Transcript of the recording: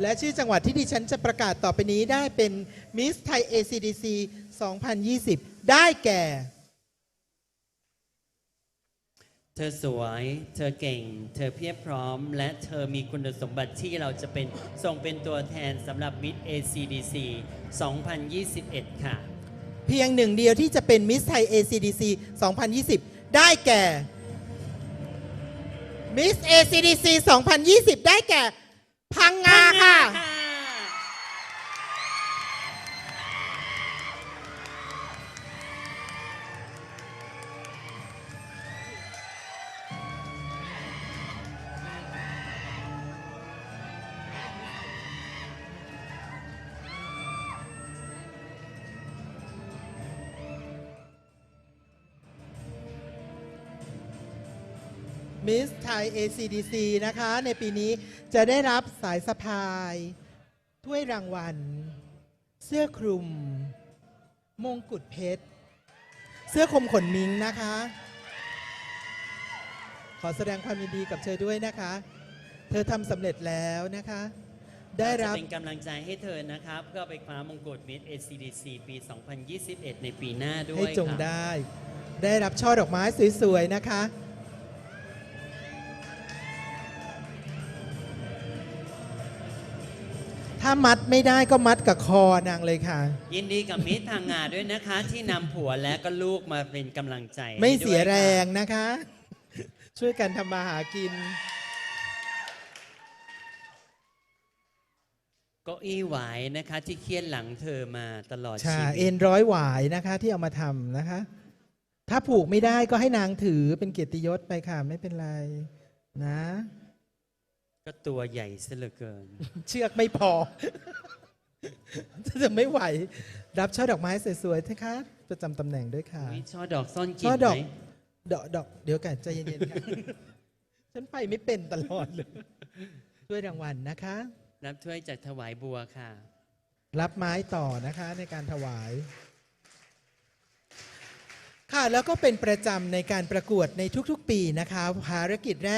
และชื่อจังหวัดที่ดิฉันจะประกาศต่อไปนี้ได้เป็นมิสไทย ACDC 2020 ได้แก่ เธอสวย เธอเก่ง เธอเพียบพร้อม และเธอมีคุณสมบัติที่เราจะเป็นส่งเป็นตัวแทนสำหรับ Mid ACDC 2021 ค่ะ เพียงหนึ่งเดียวที่จะเป็นมิสไทย ACDC 2020 ได้แก่มิส ACDC 2020 ได้แก่ พัง มิสไทย ACDC นะคะ ในปีนี้จะได้รับสายสะพาย ถ้วยรางวัล เสื้อคลุม มงกุฎเพชร เสื้อคลุมขนมิงนะคะ ขอแสดงความยินดีกับเธอด้วยนะคะ เธอทำสำเร็จแล้วนะคะ ได้รับจะเป็นกำลังใจให้เธอนะครับ เพื่อไปคว้ามงกุฎ Mid ACDC ปี 2021 ในปีหน้าด้วยให้จงค่ะ ได้ ได้รับช่อดอกไม้สวยๆนะคะ ถ้ามัดไม่ได้ก็มัดกับคอนางเลยค่ะ ยินดีกับมิตรทางงานด้วยนะคะ ที่นำผัวและก็ลูกมาเป็นกำลังใจให้ไม่เสียด้วยค่ะแรงนะคะ ช่วยกันทำมาหากิน เก็อี้หวายนะคะ ที่เคียนหลังเธอมาตลอดใช่ชีวิเอ็ตนร้อยหวายนะคะที่เอามาทำนะคะ ถ้าผูกไม่ได้ก็ให้นางถือเป็นเกียรติยศไปค่ะ ไม่เป็นไรนะ ก็ตัวใหญ่ซะเหลือเกิน เชือกไม่พอ จะไม่ไหว รับช่อดอกไม้สวยๆเถอะคะประจำตำแหน่งด้วยค่ะมีช่อดอกซ่อนกลิ่ช่นอดอก ไหมดอกดอกเดี๋ยวกันใจเย็นๆค่ะ ฉันไปไม่เป็นตลอดเลยด้วยรางวัลนะคะ รับถ้วยจากถวายบัวค่ะ รับไม้ต่อนะคะในการถวาย ค่ะแล้วก็เป็นประจำในการประกวดในทุกๆปีนะคะ ภารกิจแรก